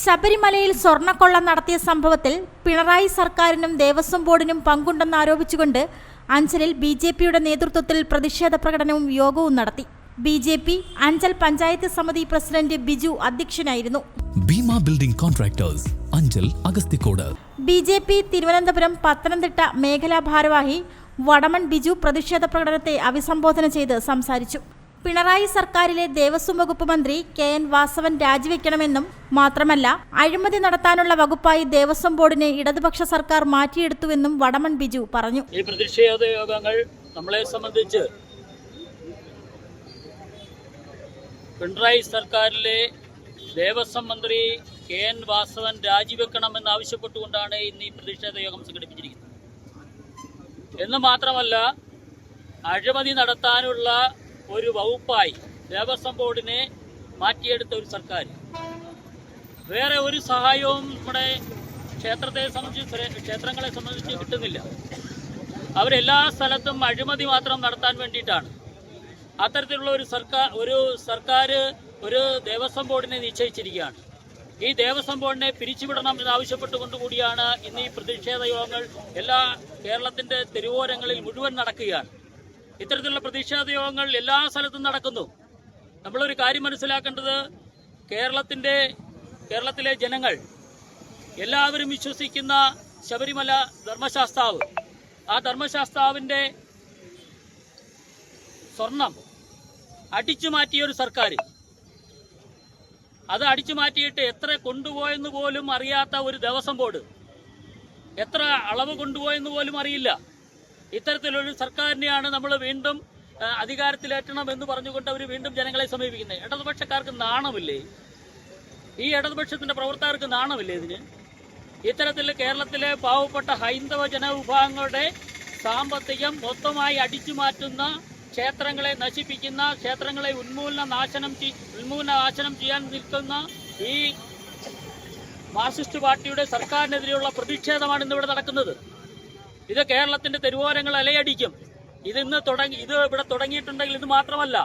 ശബരിമലയിൽ സ്വർണക്കൊള്ള നടത്തിയ സംഭവത്തിൽ പിണറായി സർക്കാരിനും ദേവസ്വം ബോർഡിനും പങ്കുണ്ടെന്ന് ആരോപിച്ചുകൊണ്ട് അഞ്ചലിൽ ബി ജെ പിയുടെ നേതൃത്വത്തിൽ പ്രതിഷേധ പ്രകടനവും യോഗവും നടത്തി. B J P Anchal panchayat സമിതി പ്രസിഡന്റ് ബിജു അധ്യക്ഷനായിരുന്നു. Bheema building contractors Anchal Agasthikode. B J P Thiruvananthapuram Pathanamthitta മേഖലാ ഭാരവാഹി വടമൺ ബിജു പ്രതിഷേധ പ്രകടനത്തെ അഭിസംബോധന ചെയ്ത് സംസാരിച്ചു. പിണറായി സർക്കാരിലെ ദേവസ്വം വകുപ്പ് മന്ത്രി കെ എൻ വാസവൻ രാജിവെക്കണമെന്നും മാത്രമല്ല അഴിമതി നടത്താനുള്ള വകുപ്പായി ദേവസ്വം ബോർഡിനെ ഇടതുപക്ഷ സർക്കാർ മാറ്റിയെടുത്തുവെന്നും വടമൺ ബിജു പറഞ്ഞു. ഈ പ്രതിഷേധ യോഗങ്ങൾ നമ്മളെ സംബന്ധിച്ച് പിണറായി സർക്കാരിലെ ദേവസ്വം മന്ത്രി കെ എൻ വാസവൻ രാജിവെക്കണമെന്ന് ആവശ്യപ്പെട്ടുകൊണ്ടാണ് ഇന്ന് ഈ പ്രതിഷേധ യോഗം സംഘടിപ്പിച്ചിരിക്കുന്നത്. എന്ന് മാത്രമല്ല അഴിമതി നടത്താനുള്ള ഒരു വകുപ്പായി ദേവസ്വം ബോർഡിനെ മാറ്റിയെടുത്ത ഒരു സർക്കാർ. വേറെ ഒരു സഹായവും നമ്മുടെ ക്ഷേത്രത്തെ സംബന്ധിച്ച് ക്ഷേത്രങ്ങളെ സംബന്ധിച്ച് കിട്ടുന്നില്ല. അവരെല്ലാ സ്ഥലത്തും അഴിമതി മാത്രം നടത്താൻ വേണ്ടിയിട്ടാണ്. അത്തരത്തിലുള്ള ഒരു സർക്കാർ ഒരു സർക്കാർ ഒരു ദേവസ്വം ബോർഡിനെ നിശ്ചയിച്ചിരിക്കുകയാണ്. ഈ ദേവസ്വം ബോർഡിനെ പിരിച്ചുവിടണം എന്നാവശ്യപ്പെട്ടുകൊണ്ട് കൂടിയാണ് ഇന്ന് ഈ പ്രതിഷേധ യോഗങ്ങൾ എല്ലാ കേരളത്തിന്റെ തെരുവോരങ്ങളിൽ മുഴുവൻ നടക്കുകയാണ്. ഇത്തരത്തിലുള്ള പ്രതിഷേധ യോഗങ്ങൾ എല്ലാ സ്ഥലത്തും നടക്കുന്നു. നമ്മളൊരു കാര്യം മനസ്സിലാക്കേണ്ടത് കേരളത്തിന്റെ കേരളത്തിലെ ജനങ്ങൾ എല്ലാവരും വിശ്വസിക്കുന്ന ശബരിമല ധർമ്മശാസ്താവ്. ആ ധർമ്മശാസ്താവിന്റെ സ്വർണം അടിച്ചു മാറ്റിയ ഒരു സർക്കാർ അത് അടിച്ചു മാറ്റിയിട്ട് എത്ര കൊണ്ടുപോയെന്ന് പോലും അറിയാത്ത ഒരു ദേവസ്വം ബോർഡ്. എത്ര അളവ് കൊണ്ടുപോയെന്ന് പോലും അറിയില്ല. ഇത്തരത്തിലൊരു സർക്കാരിനെയാണ് നമ്മൾ വീണ്ടും അധികാരത്തിലേറ്റണം എന്ന് പറഞ്ഞുകൊണ്ട് അവർ വീണ്ടും ജനങ്ങളെ സമീപിക്കുന്നത്. ഇടതുപക്ഷക്കാർക്ക് നാണമില്ലേ? ഈ ഇടതുപക്ഷത്തിന്റെ പ്രവർത്തകർക്ക് നാണമില്ലേ ഇതിന്? ഇത്തരത്തിൽ കേരളത്തിലെ പാവപ്പെട്ട ഹൈന്ദവ ജനവിഭാഗങ്ങളുടെ സാമ്പത്തികം മൊത്തമായി അടിച്ചു മാറ്റുന്ന ക്ഷേത്രങ്ങളെ നശിപ്പിക്കുന്ന ക്ഷേത്രങ്ങളെ ഉന്മൂലന നാശനം ഉന്മൂലന നാശനം ചെയ്യാൻ നിൽക്കുന്ന ഈ മാർക്സിസ്റ്റ് പാർട്ടിയുടെ സർക്കാരിനെതിരെയുള്ള പ്രതിഷേധമാണ് ഇന്നിവിടെ നടക്കുന്നത്. ഇത് കേരളത്തിന്റെ തെരുവോരങ്ങൾ അലയടിക്കും. ഇത് ഇന്ന് തുടങ്ങി ഇത് ഇവിടെ തുടങ്ങിയിട്ടുണ്ടെങ്കിൽ ഇത് മാത്രമല്ല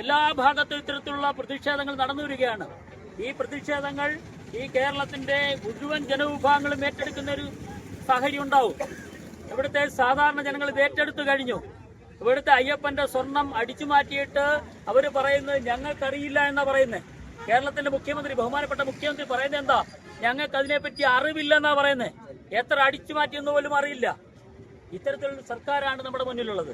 എല്ലാ ഭാഗത്തും ഇത്തരത്തിലുള്ള പ്രതിഷേധങ്ങൾ നടന്നു വരികയാണ് ഈ പ്രതിഷേധങ്ങൾ ഈ കേരളത്തിന്റെ മുഴുവൻ ജനവിഭാഗങ്ങളും ഏറ്റെടുക്കുന്ന ഒരു സാഹചര്യം ഉണ്ടാവും. ഇവിടുത്തെ സാധാരണ ജനങ്ങൾ ഇത് ഏറ്റെടുത്തു കഴിഞ്ഞു. ഇവിടുത്തെ അയ്യപ്പന്റെ സ്വർണം അടിച്ചു മാറ്റിയിട്ട് അവർ പറയുന്നത് ഞങ്ങൾക്കറിയില്ല എന്നാ പറയുന്നത് കേരളത്തിന്റെ മുഖ്യമന്ത്രി ബഹുമാനപ്പെട്ട മുഖ്യമന്ത്രി പറയുന്നത് എന്താ? ഞങ്ങൾക്ക് അതിനെപ്പറ്റി അറിവില്ലെന്നാ പറയുന്നത് എത്ര അടിച്ചു മാറ്റിയെന്ന് പോലും അറിയില്ല. ഇത്തരത്തിലുള്ള സർക്കാരാണ് നമ്മുടെ മുന്നിലുള്ളത്.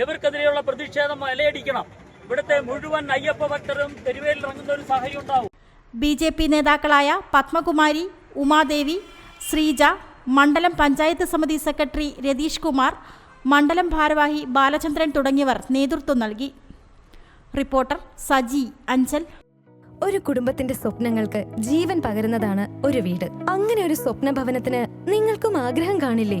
ഇവർക്കെതിരെയുള്ള പ്രതിഷേധം അലയടിക്കണം. ഇവിടുത്തെ മുഴുവൻ അയ്യപ്പ ഭക്തരും തെരുവേൽ ഇറങ്ങുന്ന ഒരു സാഹചര്യം ഉണ്ടാവും. ബി ജെ പി നേതാക്കളായ പത്മകുമാരി ഉമാദേവി ശ്രീജ മണ്ഡലം പഞ്ചായത്ത് സമിതി സെക്രട്ടറി രതീഷ് കുമാർ മണ്ഡലം ഭാരവാഹി ബാലചന്ദ്രൻ തുടങ്ങിയവർ നേതൃത്വം നൽകി. റിപ്പോർട്ടർ സജി അഞ്ചൽ. ഒരു കുടുംബത്തിന്റെ സ്വപ്നങ്ങൾക്ക് ജീവൻ പകരുന്നതാണ് ഒരു വീട്. അങ്ങനെ ഒരു സ്വപ്ന ഭവനത്തിന് നിങ്ങൾക്കും ആഗ്രഹം കാണില്ലേ?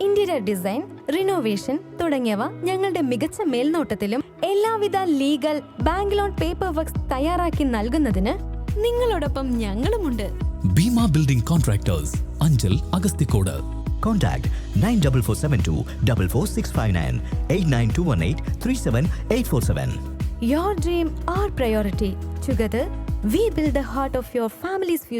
ഇന്റീരിയർ ഡിസൈൻ റിനോവേഷൻ തുടങ്ങിയവ ഞങ്ങളുടെ മികച്ച മേൽനോട്ടത്തിലും എല്ലാവിധ legal bank loan paper works തയ്യാറാക്കി നൽകുന്നതിന് നിങ്ങളോടൊപ്പം ഞങ്ങളുമുണ്ട് Bheema building contractors Anchal Agasthikode Contact 94472 44659 89218 37847. Your dream, our priority. Together, we build the heart of your family's future.